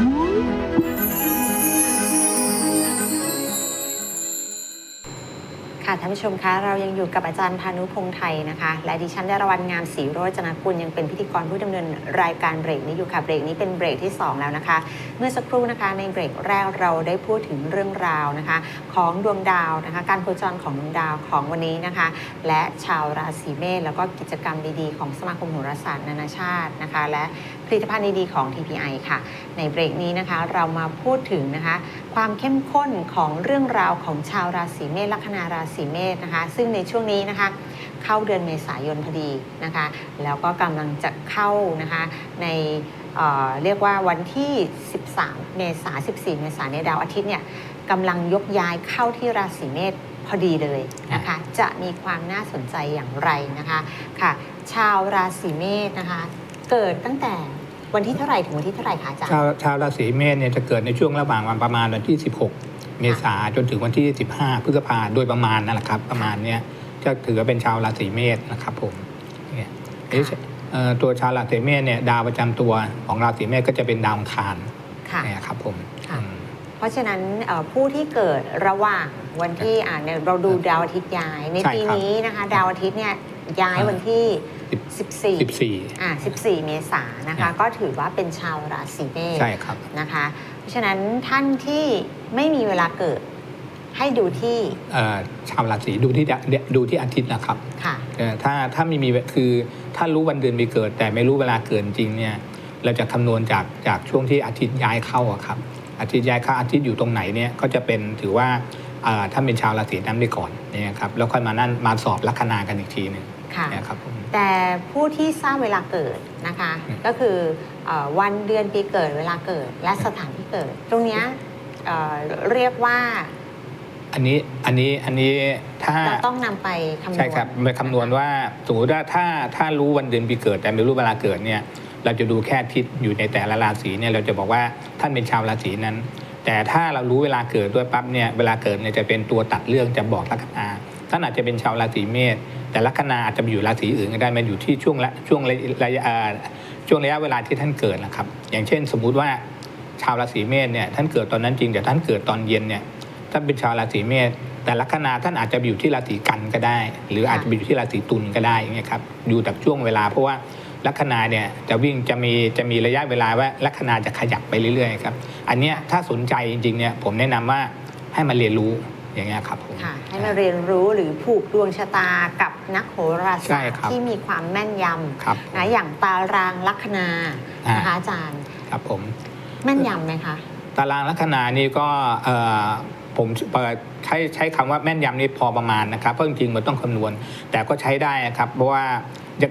Música ค่ะท่านผู้ชมคะเรายังอยู่กับอาจารย์พานุพงษ์ไทยนะคะ และดิฉันได้รวันงามศรีโรจนกุลยังเป็นพิธีกรผู้ดำเนินรายการเบรกนี้อยู่ค่ะเบรกนี้เป็นเบรกที่ 2 แล้วนะคะ เมื่อสักครู่นะคะในเบรกแรกเราได้พูดถึงเรื่องราวนะคะ ของดวงดาวนะคะ การโคจรของดวงดาวของวันนี้นะคะ และชาวราศีเมษแล้วก็กิจกรรมดีๆ ของสมาคมโหราศาสตร์นานาชาตินะคะ และผลิตภัณฑ์ดีๆของ TPI ค่ะ ในเบรกนี้นะคะเรามาพูดถึงนะคะ ความเข้มข้นของเรื่องราวของชาวราศีเมษลัคนาราศีเมษนะคะ ซึ่งในช่วงนี้นะคะ เข้าเดือนเมษายนพอดีนะคะ แล้วก็กำลังจะเข้านะคะในเอ่อเรียกว่าวันที่ 13 เมษายน14 เมษายนเนี่ยดาวอาทิตย์เนี่ยกำลังยกย้ายเข้าที่ราศีเมษพอดีเลยนะคะ จะมีความน่าสนใจอย่างไรนะคะค่ะ ชาวราศีเมษนะคะ เกิดตั้งแต่ วันที่เท่าไหร่ถึงวันที่เท่าไหร่คะอาจารย์ชาวชาวราศีเมษเนี่ยจะเกิดในช่วงระหว่างวันประมาณวันที่ 16 เมษาจนถึงวันที่ 15 พฤษภาโดยประมาณนั่นแหละครับ ประมาณเนี้ยจะถือว่าเป็นชาวราศีเมษนะครับผมเนี่ยนี่เอ่อตัวชาวราศีเมษเนี่ยดาวประจำตัวของราศีเมษก็จะเป็นดาวอังคารค่ะเนี่ยครับผมค่ะอืมเพราะฉะนั้นเอ่อผู้ที่เกิดระหว่างวันที่อ่าเนี่ยเราดูดาวอาทิตย์ย้าย ในใช่ปีครับนี้นะคะ ดาวอาทิตย์เนี่ยย้ายวันที่ 14 14 อ่า14 เมษายนนะครัคะบก็ถือว่าเป็นชาวราศีเมษใช่ครับ นะคะ เพราะฉะนั้นท่านที่ไม่มีเวลาเกิดให้ดูที่เอ่อชาวราศีดูที่ดะดูที่อาทิตย์นะครับค่ะ เอ่อถ้าถ้าไม่มีคือถ้ารู้วันเดือนปีเกิด แต่ไม่รู้เวลาเกิดจริงเนี่ยเราจะคำนวณจากจากช่วงที่อาทิตย์ย้ายเข้าอะครับอาทิตย์ย้ายเข้าอาทิตย์อยู่ตรงไหนเนี่ยก็จะเป็นถือว่าเอ่อถ้าเป็นชาวราศีนั้นไปก่อนเนี่ยครับแล้วค่อยมานั่นมาสอบลัคนากันอีกทีหนึ่ง ค่ะเนี่ยครับผม แต่ผู้ที่ทราบเวลาเกิดนะคะ อืม ก็คือเออวันเดือนปีเกิดเวลาเกิดและสถานที่เกิด ตรงเนี้ยเอ่อเรียกว่าอันนี้อันนี้อันนี้ถ้าเราต้องนำไปคำนวณ ใช่ครับไปคำนวณว่าสมมติว่าถ้าถ้ารู้วันเดือนปีเกิด แต่ไม่รู้เวลาเกิดเนี่ยเราจะดูแค่อาทิศอยู่ในแต่ละราศีเนี่ยเราจะบอกว่าท่านเป็นชาวราศีนั้น แต่ถ้าเรารู้เวลาเกิดด้วยปั๊บเนี่ยเวลาเกิดเนี่ยจะเป็นตัวตัดเรื่องจะบอกลัคนาท่านอาจจะเป็นชาวราศีเมษ แต่ลัคนาอาจจะไปอยู่ราศีอื่นก็ได้มันอยู่ที่ช่วงละช่วงระยะช่วงระยะเวลาที่ท่านเกิดนะครับ อย่างเช่น สมมุติว่าชาวราศีเมษเนี่ยท่านเกิดตอนนั้นจริงแต่ท่านเกิดตอนเย็นเนี่ยท่านเป็นชาวราศีเมษแต่ลัคนาท่านอาจจะอยู่ที่ราศีกันก็ได้ หรืออาจจะอยู่ที่ราศีตุลก็ได้อย่างเงี้ยครับอยู่จากช่วงเวลาเพราะว่าลัคนาเนี่ยจะวิ่งจะมีจะมีระยะเวลาว่าลัคนาจะขยับไปเรื่อยๆครับอันเนี้ยถ้าสนใจจริงๆเนี่ยผมแนะนำว่าให้มาเรียนรู้ อย่างเงี้ยครับผมค่ะให้มาเรียนรู้หรือผูกดวงชะตากับนักโหราศาใช่สตร์ครับที่มีความแม่นยครับำนะอย่างตารางลัคนาอ่านนะคะอาจารย์ครับผมแม่นยำไหมคะตารางลัคนานี่ก็เอ่อผมเปิดใช้ใช้คำว่าแม่นยำนี่พอประมาณนะครับเพราะจริงๆมันต้องคำนวณ แต่ก็ใช้ได้นะครับ เพราะว่า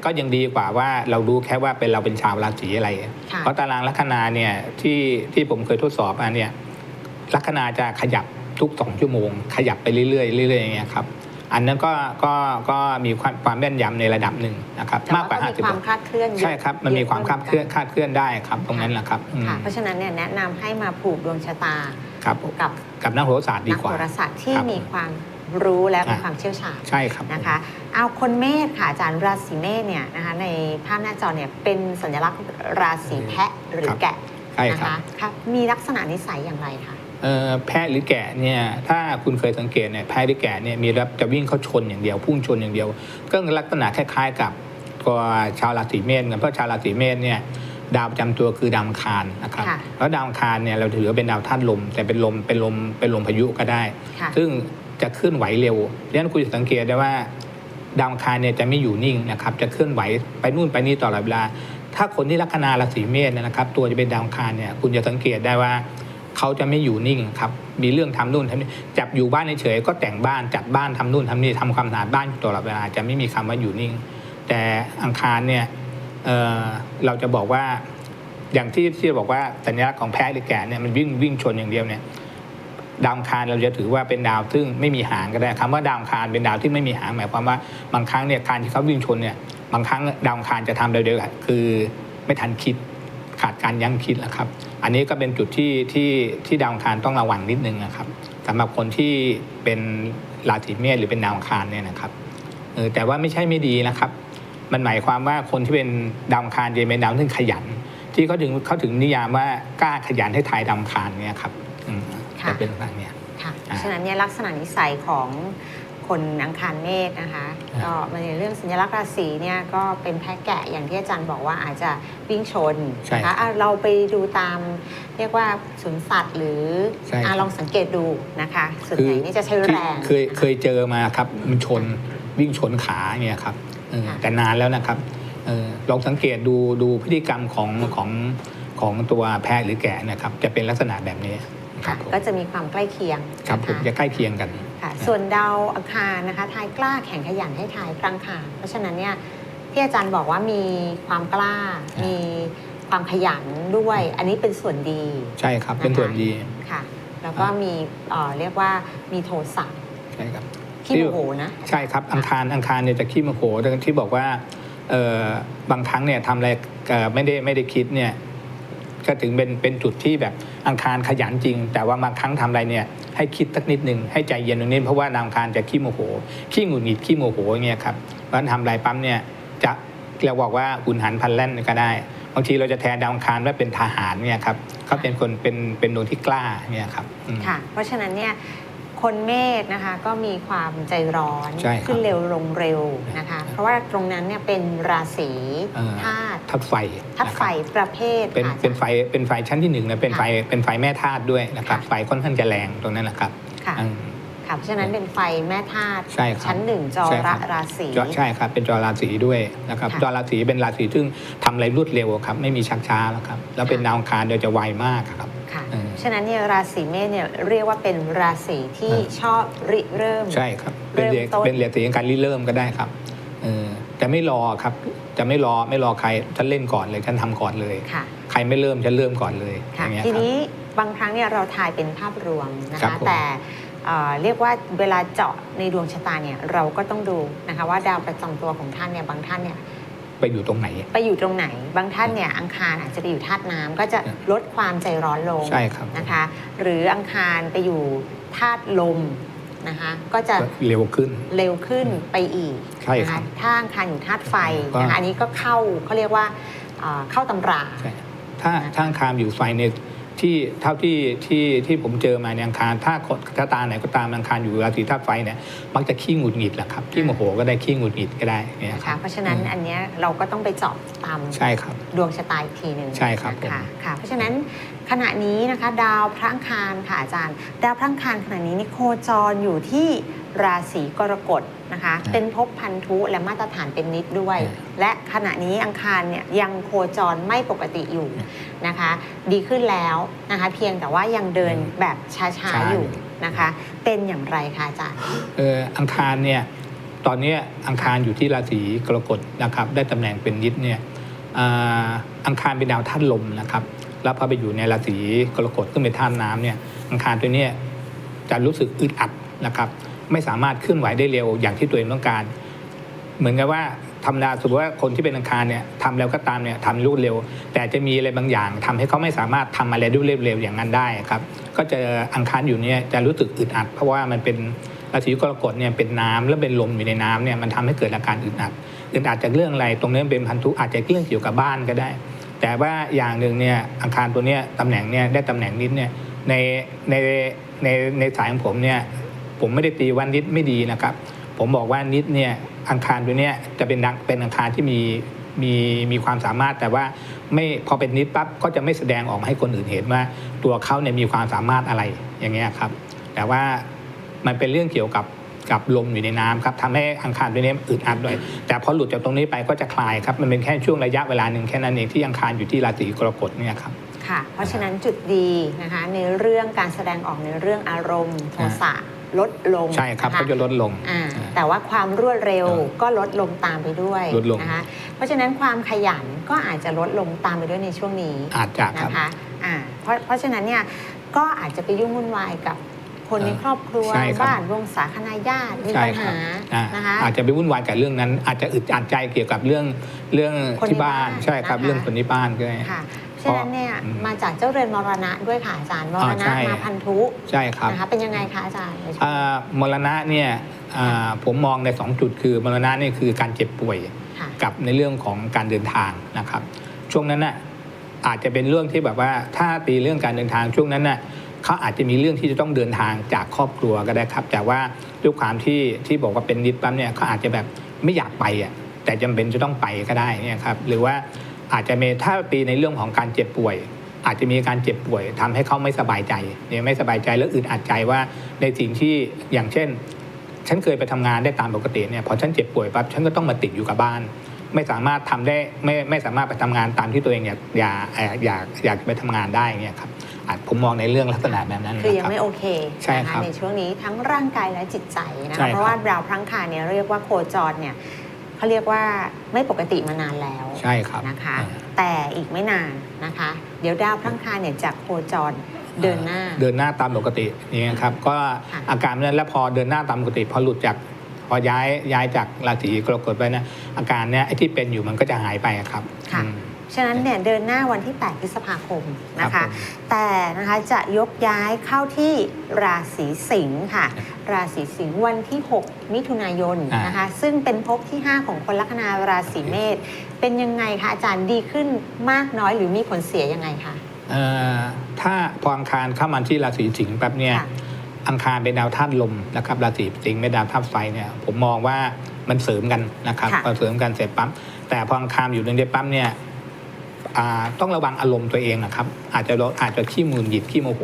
ก็ยังดีกว่าว่าเรารู้แค่ว่าเป็นเราเป็นชาวราศีอะไรค่ะเพราะตารางลัคนาเนี่ยที่ที่ผมเคยทดสอบมาเนี่ยลัคนาจะขยับ ทุกสองชั่วโมง ขยับไปเรื่อยๆเรื่อยๆอย่างเงี้ยครับอันนั้นก็ก็ก็มีความความแม่นยำในระดับหนึ่งนะครับแต่มากกว่าก็มีความคลาดเคลื่อนเยอะใช่ครับมันมีความคลาดเคลื่อนยะคลาดเคลื่อนได้ครับตรงนั้นแหละครับอืมค่ะเพราะฉะนั้นเนี่ยแนะนำให้มาผูกดวงชะตาครับผมกับกับนักโหราศาสตร์ดีนักกโหว่าราศาสตร์ที่ครับมีความรู้และมีอะความเชี่ยวชาญใช่ครับนะคะเอาคนเมษค่ะอาจารย์ราศีเมษเนี่ยนะคะในภาพหน้าจอเนี่ยเป็นสัญลักษณ์ราศีแพะหรือแกะใช่นะครับคะครับมีลักษณะนิสัยอย่างไรคะเอ่อ แพะหรือแกะเนี่ยถ้าคุณเคยสังเกตเนี่ยแพะหรือแกะเนี่ยมีรับจะวิ่งเข้าชนอย่างเดียว พุ่งชนอย่างเดียว ก็ลักษณะคล้ายๆกับตัวชาวราศีเมษกันเพราะชาวราศีเมษเนี่ยดาวประจำตัวคือดาวอังคารนะครับค่ะแล้วดาวอังคารเนี่ยเราถือว่าเป็นดาวธาตุลม แต่เป็นลมเป็นลมเป็นลมพายุก็ได้ค่ะซึ่งจะเคลื่อนไหวเร็วดังนั้นคุณจะสังเกตได้ว่าดาวอังคารเนี่ยจะไม่อยู่นิ่งนะครับจะเคลื่อนไหวไปนู่นไปนี่ตลอดเวลา ถ้าคนที่ลัคนาราศีเมษเนยนะครับ ตัวจะเป็นดาวอังคารเนี่ยคุณจะสังเกตได้ว่า เขาจะไม่อยู่นิ่งครับ มีเรื่องทำนู่นทำนี่จับอยู่บ้านเฉยก็แต่งบ้านจัดบ้านทำนู่นทำนี่ทำความสะอาดบ้านอยู่ตลอดเวลาจะไม่มีคำว่าอยู่นิ่ง แต่อังคารเนี่ยเเราจะบอกว่าอย่างที่ที่บอกว่าสัญลักษณ์ของแพ้หรือแกะเนี่ยมันวิ่งวิ่งชนอย่างเดียวเนี่ยดาวคารเราจะถือว่าเป็นดาวซึ่งไม่มีหางก็ได้คำว่าดาวคารเป็นดาวที่ไม่มีหางหมายความว่าบางครั้งเนี่ยการที่เขาวิ่งชนเนี่ยบางครั้งดาวคารจะทำเร็วๆคือไม่ทันคิด ขาดการยั้งคิดแหละครับ อันนี้ก็เป็นจุดที่ที่ที่ดาวอังคารต้องระวังนิดนึงนะครับสำหรับคนที่เป็นราศีเมษหรือเป็นดาวอังคารเนี่ยนะครับเออแต่ว่าไม่ใช่ไม่ดีนะครับ มันหมายความว่าคนที่เป็นดาวอังคารจะเป็นดาวที่ขยัน ที่เขาถึงเขาถึงนิยามว่ากล้าขยันให้ทายดาวอังคารเนี่ยครับอืมค่ะจะเป็นแบบเนี้ยค่ะอ่าฉะนั้นเนี่ยลักษณะนิสัยของ คนอังคารเมษนะคะอ่าก็ในเรื่องสัญลักษณ์ราศีเนี่ยก็เป็นแพะแกะอย่างที่อาจารย์บอกว่าอาจจะวิ่งชนใช่นะคะอะเราไปดูตามเรียกว่าสวนสัตว์หรือใช่อะครับลองสังเกตดูนะคะส่วนคือใหญ่นี่จะใช้คือแรงเคยเคยเจอมาครับมันชนวิ่งชนขาเนี่ยครับเออค่ะแต่นานแล้วนะครับเออลองสังเกตดูดูพฤติกรรมของของของตัวแพะหรือแกะเนะครับจะเป็นลักษณะแบบนี้ครัค่ะบผมก็จะมีความใกล้เคียงครับนะผมคะจะใกล้เคียงกัน ค่ะ ส่วนดาวอังคารนะคะทายกล้าแข่งขยันให้ทายกลางคารเพราะฉะนั้นเนี่ยที่อาจารย์บอกว่ามีความกล้าอ่ามีมีความขยันด้วย อันนี้เป็นส่วนดีใช่ครับ เป็นส่วนดีค่ะ แล้วก็มีเอ่อเรียกว่ามีโทสะใช่ครับขี้โมโหนะใช่ครับอังคารอังคารเนี่ยจะขี้โมโหดังที่บอกว่าเอ่อบางครั้งเนี่ยทำอะไรเอ่อไม่ได้ไม่ได้คิดเนี่ย ก็ถึงเป็นเป็นจุดที่แบบอังคารขยันจริง แต่ว่าบางครั้งทำอะไรเนี่ยให้คิดสักนิดหนึ่งให้ใจเย็นตรงนี้เพราะว่าดาวอังคารจะขี้โมโหขี้หงุดหงิดขี้โมโหอย่างเงี้ยครับเพราะฉะนั้นทำอะไรปั๊มเนี่ยจะเราบอกว่าหุนหันพลันแล่นก็ได้บางทีเราจะแทนดาวอังคารว่าเป็นทหารเนี่ยครับเขาเป็นคนเป็นเป็นดวงที่กล้าเนี่ยครับอืมค่ะ เพราะฉะนั้นเนี่ยคนเมษนะคะก็มีความใจร้อนใช่ครับขึ้นเร็วลงเร็วนะคะ เพราะว่าตรงนั้นเนี่ยเป็นราศีเอ่อ ธาตุทัดไฟธาตุนะครับไฟประเภทเป็นค่ะเป็นไฟเป็นไฟชั้นที่หนึ่งนะเป็นไฟค่ะเป็นไฟแม่ธาตุด้วยนะครับค่ะไฟค่อนข้างจะแรงตรงนั้นนะครับค่ะอืมค่ะเพราะฉะนั้นเป็นไฟแม่ธาตุใช่ครับชั้นหนึ่งจอใช่ครัระบราศีจอใช่ครับเป็นจอราศีด้วยนะครับค่ะจอราศีเป็นราศีซึ่งทำอะไรรวดเร็วครับไม่มีชักช้าแล้วครับแล้วเป็นค่ะดาวอังคารโดยจะไวมากครับค่ะเออฉะนั้นเนี่ยราศีเมษเนี่ยเรียกว่าเป็นราศีที่เออชอบริเริ่มใช่ครับเป็นเรียเริ่มต้นเป็นเรียสีของการริเริ่มก็ได้ครับเออแต่ไม่รอครับ จะไม่รอไม่รอใครฉันเล่นก่อนเลยฉันทำก่อนเลย ค่ะ ใครไม่เริ่มฉันเริ่มก่อนเลยอค่ะย่างเงี้ยทีครับ นี้บางครั้งเนี่ยเราทายเป็นภาพรวมนะครัคะบผม แต่เอ่อเรียกว่าเวลาเจาะในดวงชะตาเนี่ยเราก็ต้องดูนะคะว่าดาวประจำตัวของท่านเนี่ยบางท่านเนี่ยไปอยู่ตรงไหน ไปอยู่ตรงไหน บางท่านเนี่ยอังคารอาจจะไปอยู่ธาตุน้ำก็จะลดความใจร้อนลงใช่ครับ นะคะ หรืออังคารไปอยู่ธาตุลม นะคะก็จะก็เร็วขึ้นเร็วขึ้นไปอีกใช่นะครัคะบถ้าอังคารอยู่ธาตุไฟก็นะคะอันนี้ก็เข้าเขาเรียกว่าเอ่อเข้าตำราใช่ถ้านะคะถ้าอังคารอยู่ไฟใน ที่เท่าที่ที่ที่ผมเจอมาเนี่ยอังคาร ถ้าคนชะตาไหนก็ตามอังคารอยู่ราศีธาตุไฟเนี่ยมักจะขี้หงุดหงิดแหละครับขี้โมโหก็ได้ขี้หงุดหงิดก็ได้เนี่ยนะครัคะบเพราะฉะนั้นอืมอันเนี้ยเราก็ต้องไปเจาะตามใช่ครับดวงชะตาอีกทีหนึ่งใช่ครับนะคะผมค่ะเพราะฉะนั้นขณะนี้นะคะ ดาวพระอังคารค่ะอาจารย์ ดาวพระอังคารขณะนี้นี่โคจรอยู่ที่ราศีกรกฎ นะคะ เป็นภพพันธุและมาตรฐานเป็นนิดด้วย และขณะนี้อังคารเนี่ยยังโคจรไม่ปกติอยู่นะคะ ดีขึ้นแล้วนะคะ เพียงแต่ว่ายังเดินแบบช้าๆอยู่นะคะ เป็นอย่างไรคะอาจารย์เอออังคารเนี่ยตอนเนี้ยอังคารอยู่ที่ราศีกรกฎนะครับ ได้ตำแหน่งเป็นนิดเนี่ยอ่าอังคารเป็นดาวธาตุลมนะครับ แล้วพอไปอยู่ในราศีกรกฎซึ่งเป็นธาตุน้ำเนี่ยอังคารตัวเนี้ยจะรู้สึกอึดอัดนะครับ ไม่สามารถเคลื่อนไหวได้เร็วอย่างที่ตัวเองต้องการ เหมือนกับว่าธรรมดาสมมติว่าคนที่เป็นอังคารเนี่ยทำแล้วก็ตามเนี่ยทำรวดเร็ว แต่จะมีอะไรบางอย่างทำให้เขาไม่สามารถทำอะไรด้วยเร็วๆอย่างนั้นได้ครับ ก็จะอังคารอยู่เนี่ยจะรู้สึกอึดอัด เพราะว่ามันเป็นราศีกรกฎเนี่ยเป็นน้ำแล้วเป็นลมอยู่ในน้ำเนี่ยมันทำให้เกิดอาการอึดอัดอึดอัดจากเรื่องอะไรตรงนี้เป็นพันธุอาจจะเรื่องเกี่ยวกับบ้านก็ได้ แต่ว่าอย่างหนึ่งเนี่ยอังคารตัวเนี้ยตำแหน่งเนี่ยได้ตำแหน่งนิดเนี่ยในในในในสายของผมเนี่ย ผมไม่ได้ตีว่านิดไม่ดีนะครับ ผมบอกว่านิดเนี่ยอังคารตัวเนี้ยจะเป็นดังเป็นอังคารที่มีมีมีความสามารถแต่ว่าไม่พอเป็นนิดปั๊บก็จะไม่แสดงออกมาให้คนอื่นเห็นว่า ตัวเขาเนี่ยมีความสามารถอะไรอย่างเงี้ยครับ แต่ว่ามันเป็นเรื่องเกี่ยวกับกับลมอยู่ในน้ำครับทำให้อังคารตัวนี้อึดอัดด้วยแต่พอหลุดจากตรงนี้ไปก็จะคลายครับมันเป็นแค่ช่วงระยะเวลาหนึ่งแค่นั้นเองที่อังคารอยู่ที่ราศีกรกฎเนี่ยครับค่ะ เพราะฉะนั้นจุดดีนะคะในเรื่องการแสดงออกในเรื่องอารมณ์โทสะ ลดลงใช่ครับนะะก็จะลดลง อ่าแต่ว่าความรวดเร็วเออก็ลดลงตามไปด้วยลดลง นะคะเพราะฉะนั้นความขยันก็อาจจะลดลงตามไปด้วยในช่วงนี้อาจจะครับนะคะอ่าเพราะเพราะฉะนั้นเนี่ยก็อาจจะไปยุ่งวุ่นวายกับคนในเออครอบครัวใช่ครับ บ้านวงศาคณาญาติมีใช่ปัญครัหาอ่านะคะ อาจจะไปวุ่นวายกับเรื่องนั้น อาจจะอึดอัดใจเกี่ยวกับเรื่องเรื่องคนในที่บ้านบ้านใช่ครับนะคะ เรื่องคนที่บ้านก็ได้ ค่ะ ฉะนั้นเนี่ยอืมมาจากเจ้าเรือนมรณะด้วยค่ะอาจารย์มรอ่าณะใช่มาพันธุใช่ครับนะคะเป็นยังไงคะอาจารย์ในช่วงอ่ามรณะเนี่ยอ่าผมมองในสองจุดคือมรณะนี่คือการเจ็บป่วยค่ะกับในเรื่องของการเดินทางนะครับ ช่วงนั้นน่ะอาจจะเป็นเรื่องที่แบบว่าถ้าตีเรื่องการเดินทางช่วงนั้นน่ะเขาอาจจะมีเรื่องที่จะต้องเดินทางจากครอบครัวก็ได้ครับ แต่ว่าด้วยความที่ที่บอกว่าเป็นนิดปั๊มเนี่ยเขาอาจจะแบบไม่อยากไปอะแต่จำเป็นจะต้องไปก็ได้เนี่ยครับหรือว่า อาจจะมีถ้าปีในเรื่องของการเจ็บป่วย อาจจะมีการเจ็บป่วยทำให้เขาไม่สบายใจเนี่ยไม่สบายใจแล้วอึดอัดใจว่าในสิ่งที่อย่างเช่น ฉันเคยไปทำงานได้ตามปกติเนี่ยพอฉันเจ็บป่วยปั๊บฉันก็ต้องมาติดอยู่กับบ้าน ไม่สามารถทำได้ไม่ไม่สามารถไปทำงานตามที่ตัวเองอยากอยากอยากอยากอยากไปทำงานได้เนี่ยครับอาจผมมองในเรื่องลักษณะแบบนั้นคือนะยังครับไม่โอเคใช่นะครัคะบในช่วงนี้ทั้งร่างกายและจิตใจนะใช่คะครับเพราะว่าดาวพลังคารเนี่ยเรียกว่าโคจรเนี่ย เขาเรียกว่าไม่ปกติมานานแล้วใช่ครับนะคะอ่าแต่อีกไม่นานนะคะ เดี๋ยวดาวพลังคารเนี่ยจะโคจรเดินหน้า เดินหน้าตามปกติอย่างเงี้ยครับก็ค่ะอาการนั้นแล้วพอเดินหน้าตามปกติ พอหลุดจากพอย้ายย้ายจากราศีกรกฎไปนะอาการเนี้ยไอ้ที่เป็นอยู่มันก็จะหายไปอะครับค่ะอืม ฉะนั้นเนี่ยเดินหน้าวันที่ 8 พฤษภาคมนะครัคะ บผม แต่นะคะจะยกย้ายเข้าที่ราศีสิงค์ค่ะ ราศีสิงห์วันที่ 6 มิถุนายนอ่าน นะคะ ซึ่งเป็นภพที่ 5 ของคนลัคนาราศีเมษเป็นยังไงคะอาจารย์ดีขึ้นมากน้อยหรือมีผลเสียยังไงคะ เอ่อถ้าพออังคารเข้ามาที่ราศีสิงห์แป๊บเนี่ยค่ะ อังคารเป็นดาวธาตุลมนะครับราศีสิงห์เป็นดาวธาตุไฟเนี่ยผมมองว่ามันเสริมกันนะครับค่ะ พอเสริมกันเสร็จปั๊บแต่พออังคารอยู่ในเดือนปั๊บเนี่ยอ่า ต้องระวังอารมณ์ตัวเองนะครับ อาจจะอาจจะขี้หมุนหยิดขี้โมโห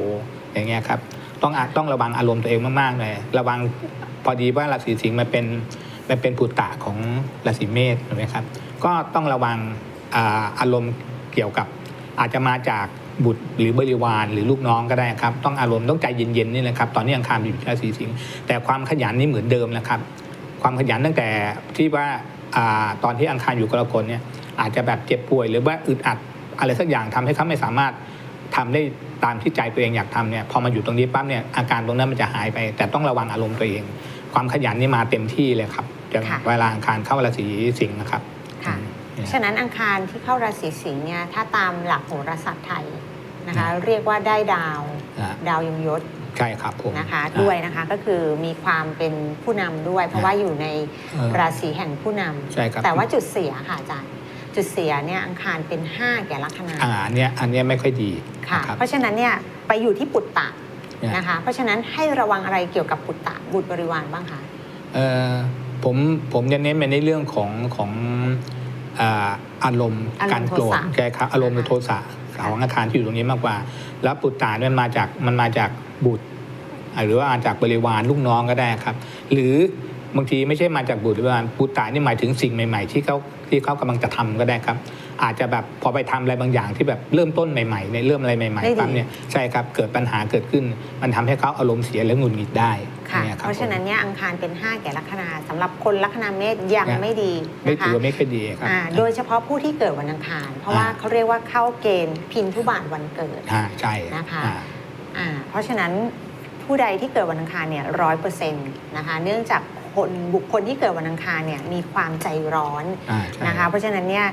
อย่างเงี้ยครับต้องอาจต้องระวังอารมณ์ตัวเองมากๆเลยระวังพอดีว่าราศีสิงห์มันเป็นมันเป็นปุตตะของราศีเมษถูกไหมครับ ก็ต้องระวังอารมณ์เกี่ยวกับอาจจะมาจากบุตรหรือบริวารหรือลูกน้องก็ได้ครับ ต้องอารมณ์ต้องใจเย็นๆนี่นะครับ ตอนนี้อังคารอยู่ราศีสิงห์แต่ความขยันนี่เหมือนเดิมนะครับ ความขยันตั้งแต่ที่ว่าอาตอนที่อังคารอยู่กรกฎเนี่ย อาจจะแบบเจ็บป่วย หรือว่าอึดอัดอะไรสักอย่างทำให้เขาไม่สามารถทำได้ตามที่ใจตัวเองอยากทำเนี่ยพอมาอยู่ตรงนี้ปั๊บเนี่ยอาการตรงนั้นมันจะหายไป แต่ต้องระวังอารมณ์ตัวเอง ความขยันนี่มาเต็มที่เลยครับจะค่ะเวลาอังคารเข้าราศีสิงห์นะครับค่ะอืมฉะนั้นอังคารที่เข้าราศีสิงห์เนี่ยถ้าตามหลักโหราศาสตร์ไทยนะคะเรียกว่าได้ดาวอ่าดาวยงยศใช่ครับผมนะคะอ่าด้วยนะคะก็คือมีความเป็นผู้นำด้วย เพราะว่าอยู่ในเออราศีแห่งผู้นำใช่ครับแต่ว่าจุดเสียค่ะอาจารย์ จุดเสียเนี่ยอังคารเป็น 5 แก่ลัคนาอ่าอันเนี้ยอันเนี้ยไม่ค่อยดีค่ะ นะครับ เพราะฉะนั้นเนี่ยไปอยู่ที่ปุตตะเนี่ย นะคะ เพราะฉะนั้นให้ระวังอะไรเกี่ยวกับปุตตะบุตรบริวารบ้างคะเอ่อผมผมจะเน้นไปในเรื่องของของอ่าอารมณ์อารมณ์การโกรธโทสะแกครับอารมณ์หรือโทสะของอาคารที่อยู่ตรงนี้มากกว่า แล้วปุตตาเนี่ยมันมาจากมันมาจากบุตรอ่าหรือว่ามาจากบริวารลูกน้องก็ได้ครับ หรือ บางทีไม่ใช่มาจากบุตรหรือบริวารปุตตานี่หมายถึงสิ่งใหม่ ๆ ที่เขาที่เขากำลังจะทำก็ได้ครับ อาจจะแบบพอไปทำอะไรบางอย่างที่แบบเริ่มต้นใหม่ๆในยเริ่มอะไรใหม่ไม่ดีๆปั๊บเนี่ยใช่ครับเกิดปัญหาเกิดขึ้น มันทำให้เขาอารมณ์เสียและหงุดหงิดได้ค่ะนี่ยคบเพราะฉะนั้นผมเนี่ยอังคารเป็น 5 แก่ลัคนาสำหรับคนลัคนาเมษยังยังไม่ดีไม่นะถืคะอว่าไม่ค่อยดีครับอ่าโดยเฉพาะผู้ที่เกิดวันอังคาร เพราะว่าอ่าเขาเรียกว่าเข้าเกณฑ์พินทุบาทวันเกิดอ่าใช่นะคะอ่าอ่าเพราะฉะนั้นผู้ใดที่เกิดวันอังคารเนี่ยร้อยเปอร์เซ็นต์นะคะเนื่องจาก คนบุคคลที่เกิดวันอังคารเนี่ยมีความใจร้อนอ่าใช่ นะคะเพราะฉะนั้นเนี่ย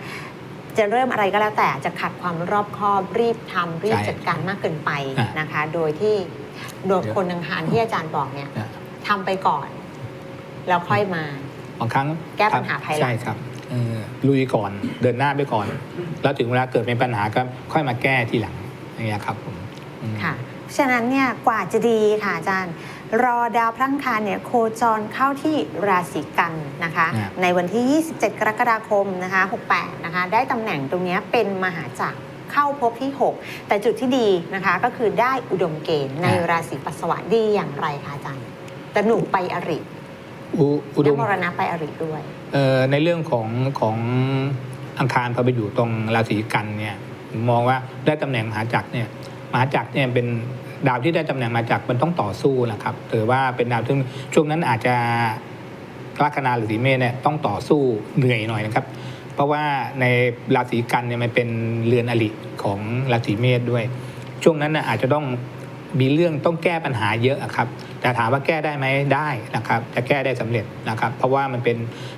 จะเริ่มอะไรก็แล้วแต่จะขัดความรอบคอบรีบทำรีบใช่จัดการมากเกินไปอ่านนะคะ โดยที่โดยคนอังคารที่อาจารย์บอกเนี่ยอ่าทำไปก่อน แล้วค่อยมา บางครั้งแก้ปัญหาภายหลัง ใช่ครับเออลุยก่อนเดินหน้าไปก่อน แล้วถึงเวลาเกิดเป็นปัญหาก็ค่อยมาแก้ทีหลังอย่างเงี้ยครับผมอืม ค่ะ ฉะนั้นเนี่ยกว่าจะดีค่ะอาจารย์ รอดาวพลังคารเนี่ยโคจรเข้าที่ราศีกันนะคะครับในวันที่ 27 กรกฎาคมนะคะ68นะคะได้ตำแหน่งตรงเนี้ยเป็นมหาจักรเข้าพบที่ 6 แต่จุดที่ดีนะคะก็คือได้อุดมเกณฑ์ในราศีปัสสาวะดีอย่างไรคะอาจารย์แต่หนูไปอริอุอุดและมมรณะไปอริด้วยเอ่อในเรื่องของของอังคารพอไปอยู่ตรงราศีกันเนี่ยผมมองว่าได้ตำแหน่งมหาจักรเนี่ยมหาจักรเนี่ยเป็น ดาวที่ได้ตำแหน่งมาจากรมันต้องต่อสู้นะครับถือว่าเป็นดาวที่ช่วงนั้นอาจจะลัคนาหรือสีเมษเนี่ยต้องต่อสู้เหนื่อยหน่อยนะครับ เพราะว่าในราศีกันเนี่ยมันเป็นเรือนอริของราศีเมษด้วย ช่วงนั้นน่ะอาจจะต้องมีเรื่องต้องแก้ปัญหาเยอะอะครับ แต่ถามว่าแก้ได้ไหมได้นะครับ จะแก้ได้สำเร็จนะครับ เพราะว่ามันเป็น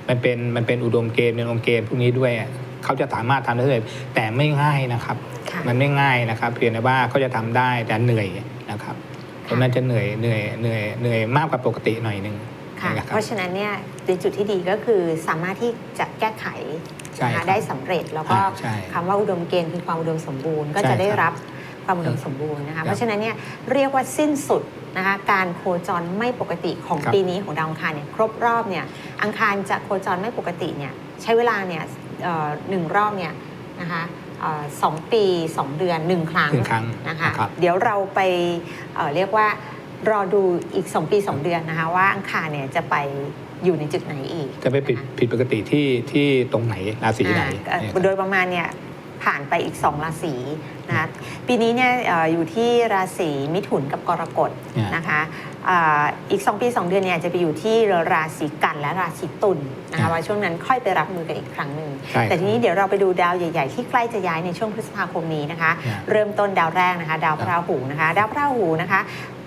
มันเป็นมันเป็นอุดมเกณฑ์เป็นอุดมเกณฑ์พวกนี้ด้วยอะเขาจะสามารถทำได้เลยแต่ไม่ง่ายนะครับค่ะมันไม่ง่ายนะครับ เพียงแต่ว่าเขาจะทำได้แต่เหนื่อย นะครับตรงนั้นจะเหนื่อยเหนื่อยเหนื่อยเหนื่อยมากกว่าปกติหน่อยหนึงค่ะนะคเพรับราะฉะนั้นเนี่ยในจุดที่ดีก็คือสามารถที่จะแก้ไขใช่นะครัคะบได้สำเร็จแล้วก็อ่าใช่คำว่าอุดมเกณฑ์คือความอุดมสมบูรณ์ก็ใช่จะได้ครับรับความอุดมสมบูรณ์นะครัคะบเพราะฉะนั้นเนี่ยเรียกว่าสิ้นสุดนะคะการโคจรไม่ปกติของครับปีนี้ของดาวอังคารเนี่ยครบรอบเนี่ยอังคารจะโคจรไม่ปกติเนี่ยใช้เวลาเนี่ยเอ่อหนึ่งรอบเนี่ยนะคะเอ่อ สองปีสองเดือนหนึ่งครั้งหนึ่งครั้งนะคะนะครับ เดี๋ยวเราไปเอ่อเรียกว่ารอดูอีก 2 ปี 2 เดือนนะคะว่าอังคารเนี่ยจะไปอยู่ในจุดไหนอีกจะไปผิดนะคะผิดปกติที่ที่ตรงไหนราศีไหนอ่าเนี่ยเอ่อโดยประมาณเนี่ย ผ่านไปอีก 2 ราศีนะคะปีนี้เนี่ยเอ่ออยู่ที่ราศีมิถุนกับกรกฎเนี่ยนะคะอ่าอีก 2 ปี 2 เดือนเนี่ยจะไปอยู่ที่ราศีกันและราศีตุลนะคะอ่าว่าช่วงนั้นค่อยไปรับมือกันอีกครั้งหนึ่งใช่แต่ทีนี้เดี๋ยวเราไปดูดาวใหญ่ๆ ที่ใกล้จะย้ายในช่วงพฤษภาคมนี้นะคะเนี่ยเริ่มต้นดาวแรกนะคะดาวพระราหูนะคะ ดาวพระราหูนะคะ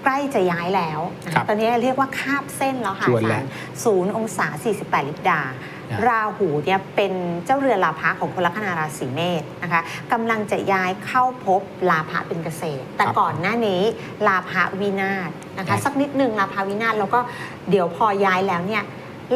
ใกล้จะย้ายแล้วนะครัคะบตอนนี้เรียกว่าคาบเส้นแล้วค่ะชวนอาแล้จาวรย์ศูนย์องศา 48 ลิบดานะ ราหูเนี่ยเป็นเจ้าเรือนลาภะของคนลัคนาราศีเมษนะคะกำลังจะย้ายเข้าพบลาภะเป็นเกษตร แต่ครับก่อนหน้านี้ลาภะวินาศนะคะครับสักนิดหนึ่งลาภะวินาศแล้วก็เดี๋ยวพอย้ายแล้วเนี่ย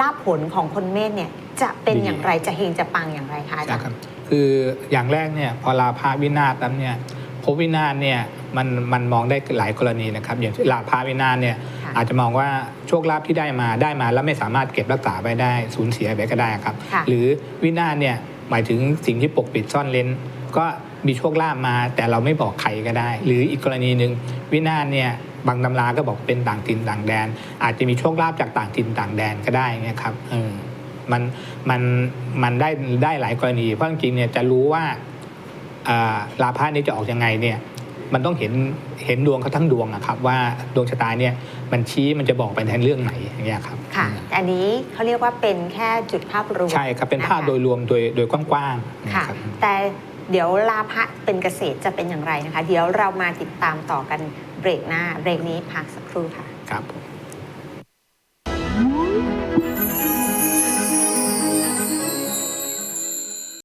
ลาภผลของคนเมษเนี่ยจะเป็นอย่างไรจะเฮงจะปังอย่างไรคะอาจารย์นะครับคืออย่างแรกเนี่ยพอลาภาวินาศนั้นเนี่ย ภพวินาศเนี่ยมันมันมองได้หลายกรณีนะครับ อย่างเช่นลาภาวินาศเนี่ยค่ะอาจจะมองว่าโชคลาภที่ได้มาได้มา แล้วไม่สามารถเก็บรักษาไว้ได้สูญเสียไปก็ได้ครับค่ะหรือวินาศเนี่ยหมายถึงสิ่งที่ปกปิดซ่อนเร้นก็มีโชคลาภมา แต่เราไม่บอกใครก็ได้ หรืออีกกรณีหนึ่งวินาศเนี่ยบางตำราก็บอกเป็นต่างถิ่นต่างแดน อาจจะมีโชคลาภจากต่างถิ่นต่างแดนก็ได้เงี้ยครับเออมันมันมันได้ได้หลายกรณีเพราะจริงๆเนี่ยจะรู้ว่าอ่า ลาภะนี้จะออกยังไงเนี่ยมันต้องเห็นเห็นดวงเขาทั้งดวงอะครับ ว่าดวงชะตาเนี่ยมันชี้มันจะบอกไปในเรื่องไหนอย่างเงี้ยครับค่ะอืมอันนี้เขาเรียกว่าเป็นแค่จุดภาพรวมใช่ครับเป็นภาพะคะโดยรวมโดยโดยกว้างๆค่ะนะครับแต่เดี๋ยวลาภะเป็นเกษตรจะเป็นอย่างไรนะคะ เดี๋ยวเรามาติดตามต่อกันเบรกหน้าเบรกนี้พักสักครู่ค่ะครับผม